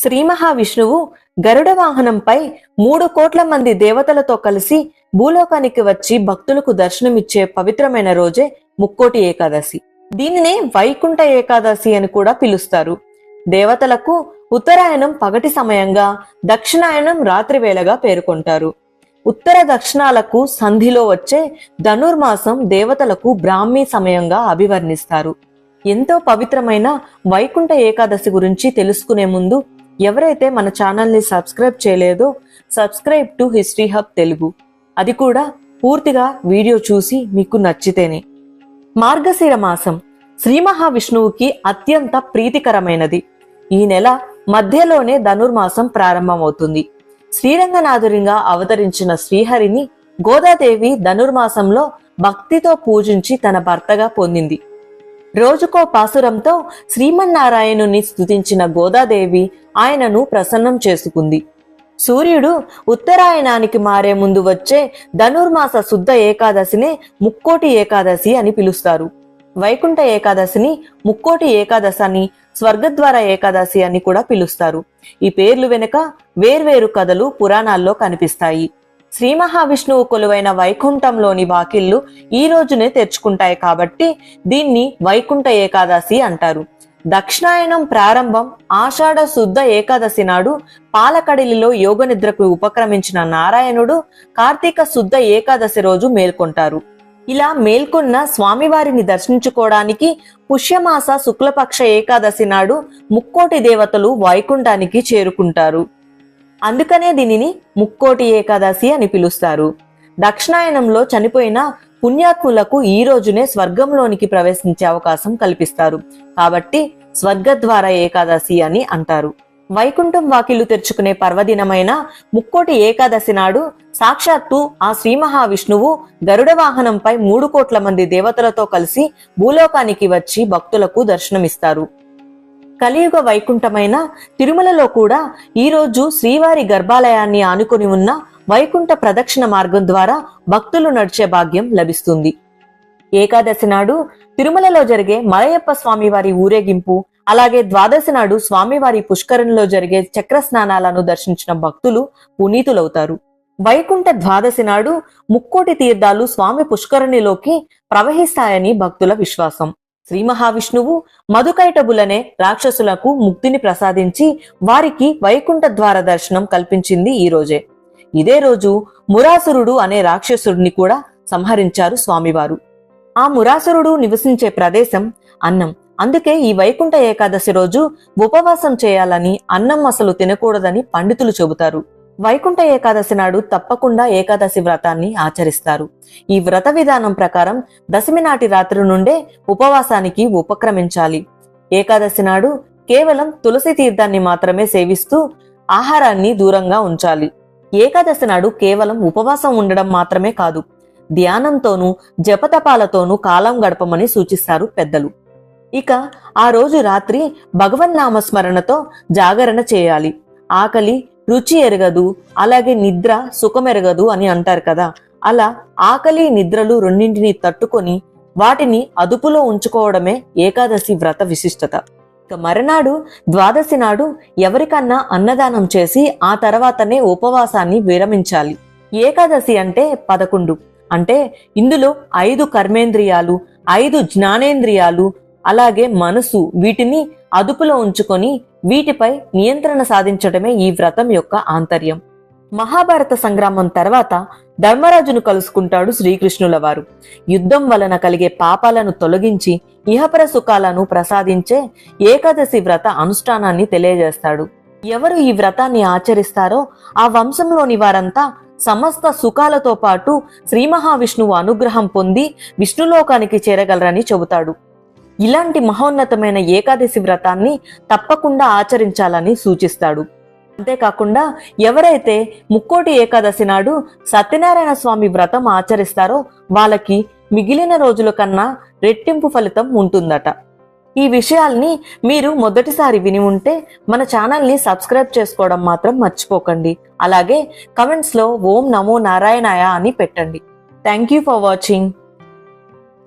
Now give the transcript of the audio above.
శ్రీ మహావిష్ణువు గరుడ వాహనంపై మూడు కోట్ల మంది దేవతలతో కలిసి భూలోకానికి వచ్చి భక్తులకు దర్శనమిచ్చే పవిత్రమైన రోజే ముక్కోటి ఏకాదశి. దీనినే వైకుంఠ ఏకాదశి అని కూడా పిలుస్తారు. దేవతలకు ఉత్తరాయణం పగటి సమయంగా దక్షిణాయనం రాత్రి వేళగా పేర్కొంటారు. ఉత్తర దక్షిణాలకు సంధిలో వచ్చే ధనుర్మాసం దేవతలకు బ్రాహ్మీ సమయంగా అభివర్ణిస్తారు. ఎంతో పవిత్రమైన వైకుంఠ ఏకాదశి గురించి తెలుసుకునే ముందు ఎవరైతే మన ఛానల్ని సబ్స్క్రైబ్ చేయలేదో subscribe to History Hub Telugu. అది కూడా పూర్తిగా వీడియో చూసి మీకు నచ్చితేనే. మార్గశిర మాసం శ్రీ మహావిష్ణువుకి అత్యంత ప్రీతికరమైనది. ఈ నెల మధ్యలోనే ధనుర్మాసం ప్రారంభమవుతుంది. శ్రీరంగనాథునిగా అవతరించిన శ్రీహరిని గోదాదేవి ధనుర్మాసంలో భక్తితో పూజించి తన భర్తగా పొందింది. రోజుకో పాసురంతో శ్రీమన్నారాయణుని స్థుతించిన గోదాదేవి ఆయనను ప్రసన్నం చేసుకుంది. సూర్యుడు ఉత్తరాయణానికి మారే ముందు వచ్చే ధనుర్మాస శుద్ధ ఏకాదశినే ముక్కోటి ఏకాదశి అని పిలుస్తారు. వైకుంఠ ఏకాదశిని ముక్కోటి ఏకాదశి అని స్వర్గద్వార ఏకాదశి అని కూడా పిలుస్తారు. ఈ పేర్లు వెనుక వేర్వేరు కథలు పురాణాల్లో కనిపిస్తాయి. శ్రీ మహావిష్ణువు కొలువైన వైకుంఠంలోని వాకిళ్ళు ఈ రోజునే తెరుచుకుంటాయి కాబట్టి దీన్ని వైకుంఠ ఏకాదశి అంటారు. దక్షిణాయనం ప్రారంభం ఆషాఢ శుద్ధ ఏకాదశి నాడు పాలకడిలిలో యోగనిద్రకు ఉపక్రమించిన నారాయణుడు కార్తీక శుద్ధ ఏకాదశి రోజు మేల్కొంటారు. ఇలా మేల్కొన్న స్వామివారిని దర్శించుకోవడానికి పుష్యమాస శుక్లపక్ష ఏకాదశి నాడు ముక్కోటి దేవతలు వైకుంఠానికి చేరుకుంటారు. అందుకనే దీనిని ముక్కోటి ఏకాదశి అని పిలుస్తారు. దక్షిణాయనంలో చనిపోయిన పుణ్యాత్ములకు ఈ రోజునే స్వర్గంలోనికి ప్రవేశించే అవకాశం కల్పిస్తారు. కాబట్టి స్వర్గద్వార ఏకాదశి అని అంటారు. వైకుంఠం వాకిళ్ళు తెరుచుకునే పర్వదినమైన ముక్కోటి ఏకాదశి నాడు సాక్షాత్తు ఆ శ్రీ మహావిష్ణువు గరుడ వాహనంపై మూడు కోట్ల మంది దేవతలతో కలిసి భూలోకానికి వచ్చి భక్తులకు దర్శనమిస్తారు. కలియుగ వైకుంఠమైన తిరుమలలో కూడా ఈ రోజు శ్రీవారి గర్భాలయాన్ని ఆనుకొని ఉన్న వైకుంఠ ప్రదక్షిణ మార్గం ద్వారా భక్తులు నడిచే భాగ్యం లభిస్తుంది. ఏకాదశి నాడు తిరుమలలో జరిగే మలయప్ప స్వామివారి ఊరేగింపు అలాగే ద్వాదశి నాడు స్వామివారి పుష్కరంలో జరిగే చక్ర స్నానాలను దర్శించిన భక్తులు పునీతులవుతారు. వైకుంఠ ద్వాదశి నాడు ముక్కోటి తీర్థాలు స్వామి పుష్కరణిలోకి ప్రవహిస్తాయని భక్తుల విశ్వాసం. శ్రీ మహావిష్ణువు మధుకైటబులనే రాక్షసులకు ముక్తిని ప్రసాదించి వారికి వైకుంఠ ద్వార దర్శనం కల్పించింది ఈ రోజే. ఇదే రోజు మురాసురుడు అనే రాక్షసుడిని కూడా సంహరించారు స్వామివారు. ఆ మురాసురుడు నివసించే ప్రదేశం అన్నం. అందుకే ఈ వైకుంఠ ఏకాదశి రోజు ఉపవాసం చేయాలని అన్నం అసలు తినకూడదని పండితులు చెబుతారు. వైకుంఠ ఏకాదశి నాడు తప్పకుండా ఏకాదశి వ్రతాన్ని ఆచరిస్తారు. ఈ వ్రత విధానం ప్రకారం దశమి నాటి రాత్రి నుండే ఉపవాసానికి ఉపక్రమించాలి. ఏకాదశి నాడు కేవలం తులసి తీర్థాన్ని మాత్రమే సేవిస్తూ ఆహారాన్ని దూరంగా ఉంచాలి. ఏకాదశి నాడు కేవలం ఉపవాసం ఉండడం మాత్రమే కాదు ధ్యానంతోనూ జపతపాలతోనూ కాలం గడపమని సూచిస్తారు పెద్దలు. ఇక ఆ రోజు రాత్రి భగవన్నామస్మరణతో జాగరణ చేయాలి. ఆకలి రుచి ఎరగదు అలాగే నిద్ర సుఖమెరగదు అని అంటారు కదా. అలా ఆకలి నిద్రలు రెండింటిని తట్టుకొని వాటిని అదుపులో ఉంచుకోవడమే ఏకాదశి వ్రత విశిష్టత. ఇక మరునాడు ద్వాదశి నాడు ఎవరికన్నా అన్నదానం చేసి ఆ తర్వాతనే ఉపవాసాన్ని విరమించాలి. ఏకాదశి అంటే పదకొండు. అంటే ఇందులో ఐదు కర్మేంద్రియాలు ఐదు జ్ఞానేంద్రియాలు అలాగే మనసు వీటిని అదుపులో ఉంచుకొని వీటిపై నియంత్రణ సాధించడమే ఈ వ్రతం యొక్క ఆంతర్యం. మహాభారత సంగ్రామం తర్వాత ధర్మరాజును కలుసుకుంటాడు శ్రీకృష్ణుల వారు. యుద్ధం వలన కలిగే పాపాలను తొలగించి ఇహపర సుఖాలను ప్రసాదించే ఏకాదశి వ్రత అనుష్ఠానాన్ని తెలియజేస్తాడు. ఎవరు ఈ వ్రతాన్ని ఆచరిస్తారో ఆ వంశంలోని వారంతా సమస్త సుఖాలతో పాటు శ్రీ మహావిష్ణువు అనుగ్రహం పొంది విష్ణులోకానికి చేరగలరని చెబుతాడు. ఇలాంటి మహోన్నతమైన ఏకాదశి వ్రతాన్ని తప్పకుండా ఆచరించాలని సూచిస్తాడు. అంతేకాకుండా ఎవరైతే ముక్కోటి ఏకాదశి నాడు సత్యనారాయణ స్వామి వ్రతం ఆచరిస్తారో వాళ్ళకి మిగిలిన రోజుల కన్నా రెట్టింపు ఫలితం ఉంటుందట. ఈ విషయాల్ని మీరు మొదటిసారి విని ఉంటే మన ఛానల్ని సబ్స్క్రైబ్ చేసుకోవడం మాత్రం మర్చిపోకండి. అలాగే కమెంట్స్లో ఓం నమో నారాయణాయ అని పెట్టండి. Thank you for watching.